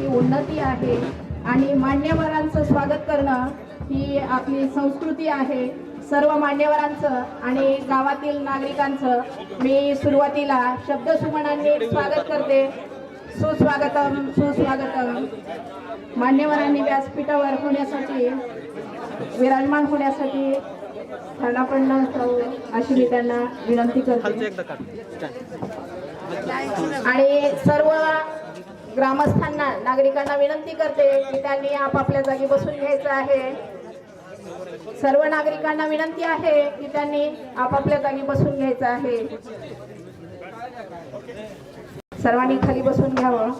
ही उन्नती आहे आणि मान्यवरांचं स्वागत करणं ही आपली संस्कृती आहे. सर्व मान्यवरांचं आणि गावातील नागरिकांचं मी सुरुवातीला शब्दसुमनांनी स्वागत करते. सुस्वागतम सुस्वागतम. मान्यवरांनी व्यासपीठावर होण्यासाठी विराजमान होण्यासाठी स्थानापन्न असावं अशी मी त्यांना विनंती करते. आणि सर्व ग्रामस्थांना नागरिकांना विनंती करते की त्यांनी आपापल्या जागी बसून घ्यायचं आहे. सर्व नागरिकांना विनंती आहे की त्यांनी आपापल्या जागी बसून घ्यायचं आहे. सर्वांनी खाली बसून घ्यावं.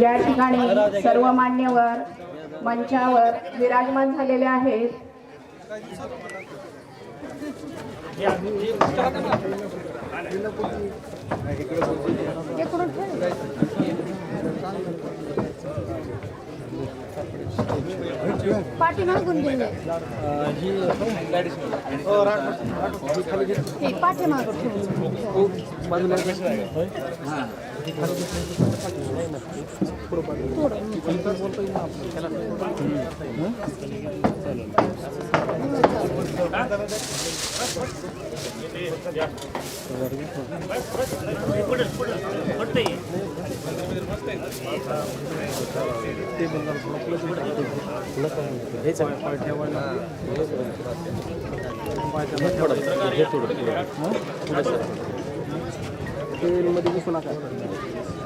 या ठिकाणी सर्व मान्यवर मंचावर विराजमान झालेले आहेत. इकडे पाठीमागून गेले हे पाठीमागून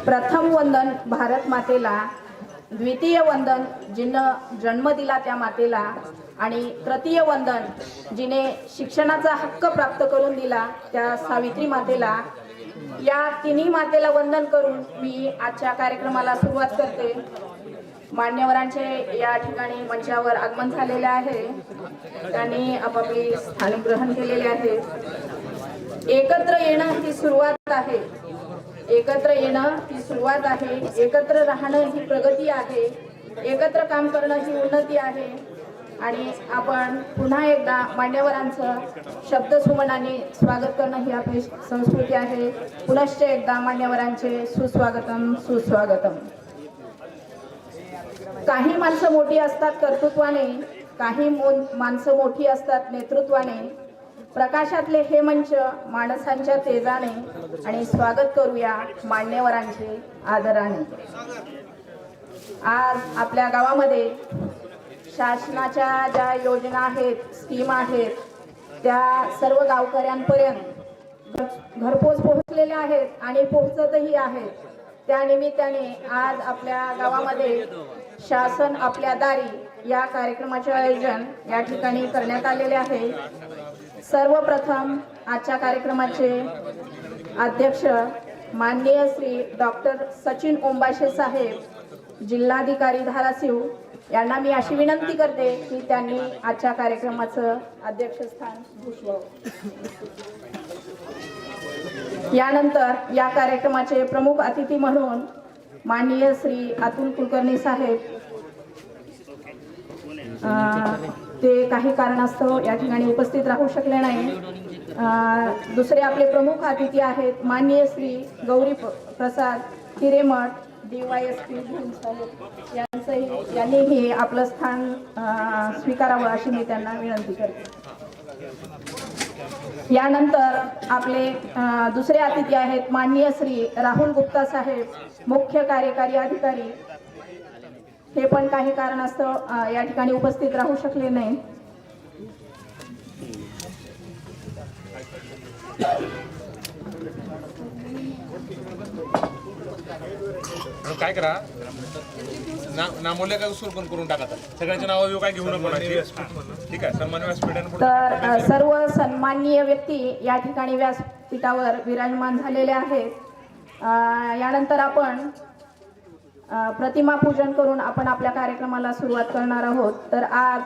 प्रथम वंदन भारत मातेला द्वितीय वंदन जिनं जन्म दिला त्या मातेला आणि तृतीय वंदन जिने शिक्षणाचा हक्क प्राप्त करून दिला त्या सावित्री मातेला. या तिन्ही मातेला वंदन करून मी आजच्या कार्यक्रमाला सुरुवात करते. मान्यवरांचे या ठिकाणी मंचावर आगमन झालेले आहे. त्यांनी आपापली स्थान ग्रहण केलेले आहे. एकत्र येणं ही सुरुवात आहे. एकत्र येणं ही सुरुवात आहे. एकत्र राहणं ही प्रगती आहे. एकत्र काम करणं ही उन्नती आहे. आणि आपण पुन्हा एकदा मान्यवरांचं शब्दसुमनाने स्वागत करणं ही आपली संस्कृती आहे. पुनश्च एकदा मान्यवरांचे सुस्वागतम सुस्वागतम. काही माणसं मोठी असतात कर्तृत्वाने काही मो- माणसं मोठी असतात नेतृत्वाने. प्रकाशातले हे मंच माणसांच्या तेजाने आणि स्वागत करूया मान्यवरांचे आदराने. आज आपल्या गावामध्ये शासनाच्या ज्या योजना आहेत स्कीम आहेत त्या सर्व गावकऱ्यांपर्यंत घर- घरपोच पोहोचलेल्या आहेत आणि पोहोचतही आहेत. त्या निमित्ताने आज आपल्या गावामध्ये शासन आपल्या दारी या कार्यक्रमाचे आयोजन या ठिकाणी करण्यात आलेले आहे. सर्वप्रथम आजच्या कार्यक्रमाचे अध्यक्ष माननीय श्री डॉक्टर सचिन ओंबाशे साहेब जिल्हाधिकारी धाराशिव यांना मी अशी विनंती करते की त्यांनी आजच्या कार्यक्रमाचं अध्यक्षस्थान भूषवावं. यानंतर या कार्यक्रमाचे प्रमुख अतिथी म्हणून माननीय श्री अतुल कुलकर्णी साहेब ते काही कारणास्तव या ठिकाणी उपस्थित राहू शकले नाही. दुसरे आपले प्रमुख अतिथी आहेत माननीय Shri Gauri Prasad Hiremath D Y S P साहेब यांचंही यांनीही आपलं स्थान स्वीकारावं अशी मी त्यांना विनंती करते. यानंतर आपले दुसरे अतिथी आहेत माननीय श्री राहुल गुप्ता साहेब मुख्य कार्यकारी अधिकारी. हे पण काही कारणास्तव या ठिकाणी उपस्थित राहू शकले नाही. काय करा? ना नामोल्य काय सुरू पण करून टाका. सगळ्यांच्या नाव काय घेऊ नका कोणाची. ठीक आहे सन्मान व्यासपीठ आणि पुढे- तर सर्व सन्माननीय व्यक्ती या ठिकाणी व्यासपीठावर विराजमान झालेले आहेत. यानंतर आपण प्रतिमा पूजन करून आपण आपल्या कार्यक्रमाला सुरुवात करणार आहोत. तर आज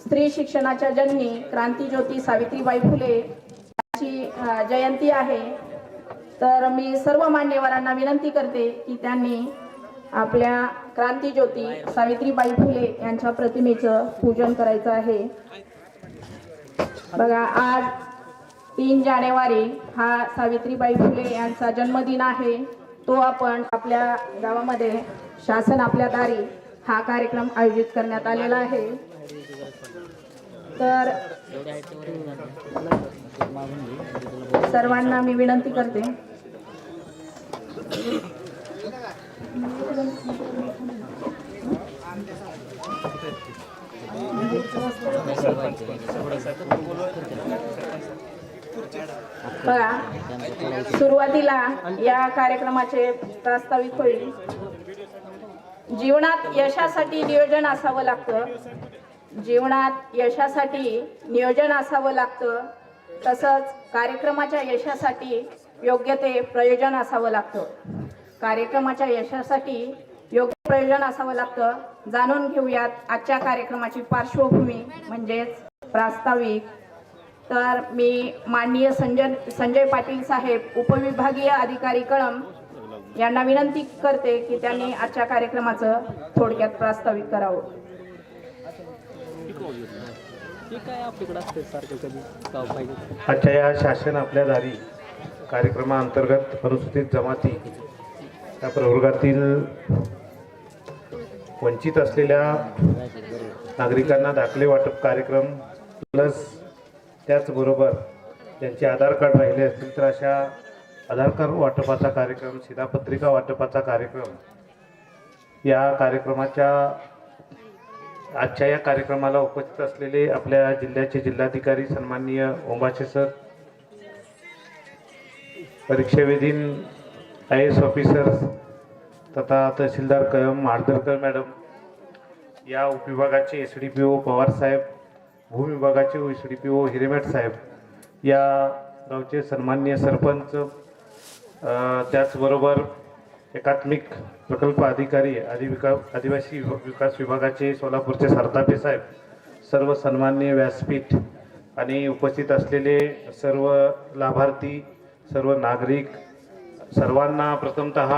स्त्री शिक्षणाच्या जननी क्रांतीज्योती सावित्रीबाई फुले यांची जयंती आहे. तर मी सर्व मान्यवरांना विनंती करते की त्यांनी आपल्या क्रांतीज्योती सावित्रीबाई फुले यांच्या प्रतिमेचं पूजन करायचं आहे. बघा आज तीन जानेवारी हा सावित्रीबाई फुले यांचा जन्मदिन आहे. तो आपण आपल्या गावामध्ये शासन आपल्या दारी हा कार्यक्रम आयोजित करण्यात आलेला आहे. तर सर्वांना मी विनंती करते बघा सुरुवातीला या कार्यक्रमाचे प्रास्ताविक होईल. जीवनात यशासाठी नियोजन असावं लागतं. जीवनात यशासाठी नियोजन असावं लागतं. तसंच कार्यक्रमाच्या यशासाठी योग्य ते प्रयोजन असावं लागतं. कार्यक्रमाच्या यशासाठी योग्य प्रयोजन असावं लागतं. जाणून घेऊयात आजच्या कार्यक्रमाची पार्श्वभूमी म्हणजेच प्रास्ताविक. तर मी माननीय संजय संजय पाटील साहेब उपविभागीय अधिकारी कळम यांना विनंती करते की त्यांनी आजच्या कार्यक्रमाचं थोडक्यात प्रास्ताविक करावं. ते आजच्या या शासन आपल्या दारी कार्यक्रमाअंतर्गत अनुसूचित जमाती त्या प्रवर्गातील वंचित असलेल्या नागरिकांना दाखले वाटप कार्यक्रम प्लस त्याचबरोबर ज्यांचे आधार कार्ड राहिले असतील तर अशा आधार कार्ड वाटपाचा कार्यक्रम शिधापत्रिका वाटपाचा कार्यक्रम या कार्यक्रमाच्या आजच्या या कार्यक्रमाला उपस्थित असलेले आपल्या जिल्ह्याचे जिल्हाधिकारी सन्माननीय ओंबाचे सर परीक्षेवेधीन आय एस ऑफिसर्स तथा तहसीलदार कयम माडदरकर मॅडम या उपविभागाचे S D P O Pawar साहेब भूविभागाचे S D P O Hiremath साहेब या गावचे सन्मान्य सरपंच त्याचबरोबर एकात्मिक प्रकल्प अधिकारी आदिविका आदिवासी विकास विभागाचे सोलापूरचे सरतापे साहेब सर्व सन्मान्य व्यासपीठ आणि उपस्थित असलेले सर्व लाभार्थी सर्व नागरिक सर्वांना प्रथमतः